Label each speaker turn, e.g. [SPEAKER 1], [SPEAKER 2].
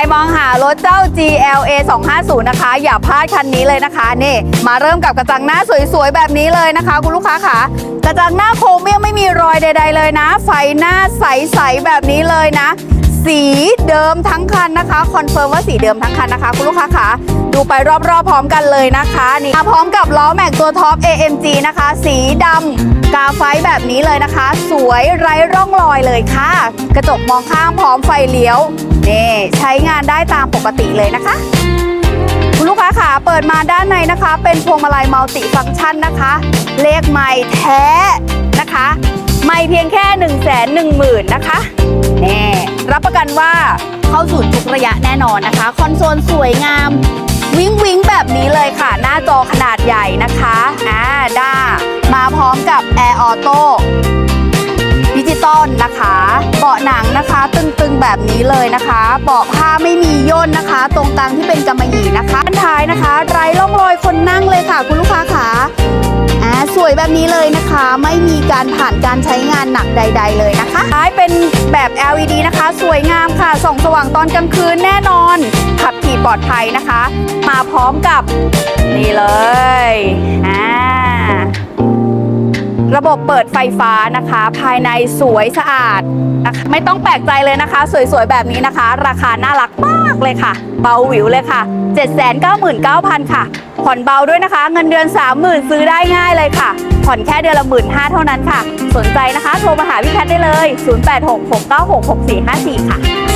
[SPEAKER 1] ใครมองหารถเจ้า GLA 250 นะคะ อย่าพลาดคันนี้เลยนะคะ นี่ มาเริ่มกับกระจังหน้าสวยๆ แบบนี้เลยนะคะ คุณลูกค้าค่ะ กระจังหน้าโครเมียมไม่มีรอยใด ๆ เลยนะ ไฟหน้าใสๆ แบบนี้เลยนะ สีเดิมทั้งคันนะคะ คอนเฟิร์มว่าสีเดิมทั้งคันนะคะ คุณลูกค้าค่ะ ดูไปรอบๆพร้อมกันเลยนะคะนี่พร้อมกับล้อแม็กตัวท็อป AMG นะคะ สีดำกาไฟแบบนี้เลยนะคะ สวยไร้ร่องรอยเลยค่ะ กระจกมองข้างพร้อมไฟเลี้ยวนี่ใช้งานได้ตามปกติเลยนะคะคุณลูกค้าขาเปิดมาด้านในนะคะ เป็นพวงมาลัยมัลติฟังก์ชันนะคะ เลขใหม่แท้นะคะ ไม่เพียงแค่1 1 0 0 0 0นะคะแน่รับประกันว่าเข้าศูนย์ทุกระยะแน่นอนนะคะ คอนโซลสวยงาม วิ้งวิ้งแบบนี้เลยค่ะ หน้าจอขนาดใหญ่นะคะอ่าด้ามาพร้อมกับ Air Auto ดิจิตอลนะคะ เบาะหนังนะคะ ตึงๆแบบนี้เลยนะคะเบาะผ้าไม่มีย่นนะคะ ตรงกลางที่เป็นกำมะหยี่นะคะด้านท้ายนะคะ ไร้ร่องรอยคนนั่งเลยค่ะ คุณลูกค้าขาอ่าสวยแบบนี้เลย นะคะไม่มีการผ่านการใช้งานหนักใด ๆ เลยนะคะท้ายเป็นแบบ LED นะคะ สวยงามค่ะส่องสว่างตอนกลางคืนแน่นอน ขับขี่ปลอดภัยนะคะ มาพร้อมกับนี่เลยอ่าระบบเปิดไฟฟ้านะคะ ภายในสวยสะอาดนะคะไม่ต้องแปลกใจเลยนะคะ สวยๆ แบบนี้นะคะ ราคาน่ารักมากเลยค่ะ เบาหวิวเลยค่ะ 799,000 ค่ะ ผ่อนเบาด้วยนะคะ เงินเดือน 30,000 ซื้อได้ง่ายเลยค่ะ ผ่อนแค่เดือนละหมื่นห้าเท่านั้นค่ะ สนใจนะคะ โทรมาหาพี่แพทย์ได้เลย 0866966454 ค่ะ